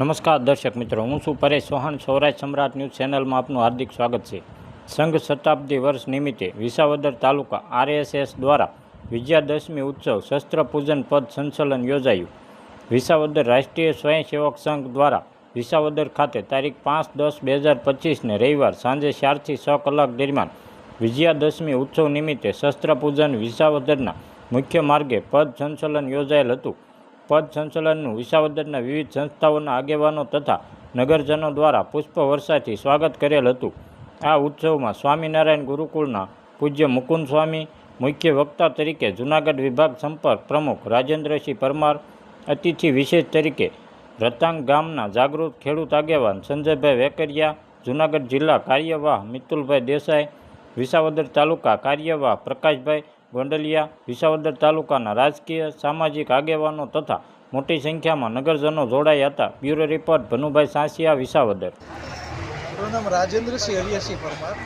નમસ્કાર દર્શક મિત્રો, હું છું પરેશ ચૌહાણ. સૌરાષ્ટ્ર સમ્રાટ ન્યૂઝ ચેનલમાં આપનું હાર્દિક સ્વાગત છે. સંઘ શતાબ્દી વર્ષ નિમિત્તે વિસાવદર તાલુકા આરએસએસ દ્વારા વિજયાદશમી ઉત્સવ શસ્ત્ર પૂજન પદ સંચલન યોજાયું. વિસાવદર રાષ્ટ્રીય સ્વયંસેવક સંઘ દ્વારા વિસાવદર ખાતે તારીખ પાંચ દસ બે હજાર પચીસને રવિવાર સાંજે ચારથી છ કલાક દરમિયાન વિજયાદશમી ઉત્સવ નિમિત્તે શસ્ત્ર પૂજન વિસાવદરના મુખ્ય માર્ગે પદ સંચલન યોજાયેલ હતું. પદ સંચલનનું વિસાવદરના વિવિધ સંસ્થાઓના આગેવાનો તથા નગરજનો દ્વારા પુષ્પ વર્ષાથી સ્વાગત કરેલ હતું. આ ઉત્સવમાં સ્વામિનારાયણ ગુરુકુળના પૂજ્ય મુકુંદ સ્વામી, મુખ્ય વક્તા તરીકે જૂનાગઢ વિભાગ સંપર્ક પ્રમુખ રાજેન્દ્રસિંહ પરમાર, અતિથિ વિશેષ તરીકે રતાંગ ગામના જાગૃત ખેડૂત આગેવાન સંજયભાઈ વેકરિયા, જૂનાગઢ જિલ્લા કાર્યવાહ મિતુલભાઈ દેસાઈ, વિસાવદર તાલુકા કાર્યવાહ પ્રકાશભાઈ ગોંડલિયા, વિસાવદર તાલુકાના રાજકીય, સામાજિક આગેવાનો તથા મોટી સંખ્યામાં નગરજનો જોડાયા હતા. Bureau report Bhanubhai Sansiya, Visavadar. મારું નામ રાજેન્દ્રસિંહ હરિયાસિંહ પરમાર.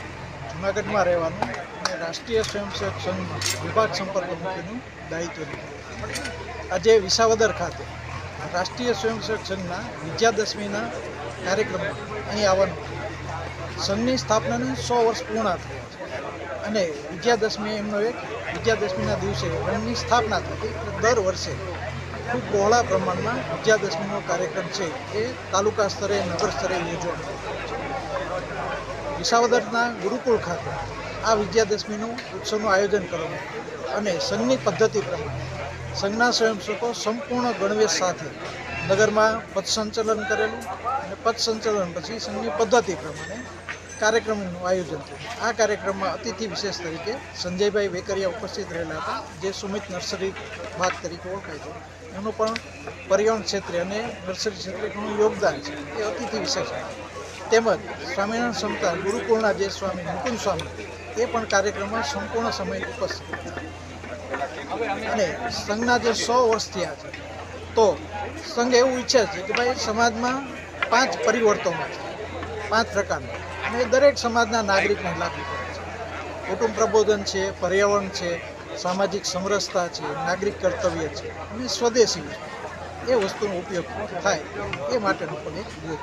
જુનાગઢમાં રહેવાનું. અને રાષ્ટ્રીય સ્વયંસેવક સંઘ વિભાગ સંપર્ક સમિતિનું દાયિત્વ આજે વિસાવદર ખાતે રાષ્ટ્રીય સ્વયંસેવક સંઘના વિજયાદશમીના કાર્યક્રમમાં અહીં આવવાનું. સંઘની સ્થાપનાને સો વર્ષ પૂર્ણ થયા અને વિજયાદશમી એમનો એક વિજયાદશમીના દિવસે એમની સ્થાપના થતી દર વર્ષે ખૂબ બહોળા પ્રમાણમાં વિજયાદશમીનો કાર્યક્રમ છે. એ તાલુકા સ્તરે, નગર સ્તરે યોજવાનો વિસાવદરના ગુરુકુળ ખાતે આ વિજયાદશમીનું ઉત્સવનું આયોજન કરવામાં અને સંઘની પદ્ધતિ પ્રમાણે સંઘના સ્વયંસેવકો સંપૂર્ણ ગણવેશ સાથે નગરમાં પથસંચલન કરેલું અને પથસંચલન પછી સંઘની પદ્ધતિ પ્રમાણે કાર્યક્રમનું આયોજન થયું. આ કાર્યક્રમમાં અતિથિ વિશેષ તરીકે સંજયભાઈ વેકરિયા ઉપસ્થિત રહેલા હતા, જે સુમિત નર્સરી ભાગ તરીકે ઓળખાય છે. એનું પણ પર્યાવરણ ક્ષેત્રે અને નર્સરી ક્ષેત્રે ઘણું યોગદાન છે. એ અતિથિ વિશેષ તેમજ સ્વામિનારાયણ સંતા ગુરુકુળના જે સ્વામી મુકુંદ સ્વામી એ પણ કાર્યક્રમમાં સંપૂર્ણ સમય ઉપસ્થિત હતા. અને સંઘના જે સો વર્ષ થયા છે, તો સંઘ એવું ઈચ્છે છે કે ભાઈ સમાજમાં પાંચ પરિવર્તનો છે પાંચ પ્રકારના. અને દરેક સમાજના નાગરિકને લાગુ પડે છે. કુટુંબ પ્રબોધન છે, પર્યાવરણ છે, સામાજિક સમરસતા છે, નાગરિક કર્તવ્ય છે અને સ્વદેશી એ વસ્તુનો ઉપયોગ થાય એ માટેનો પણ એક યોગ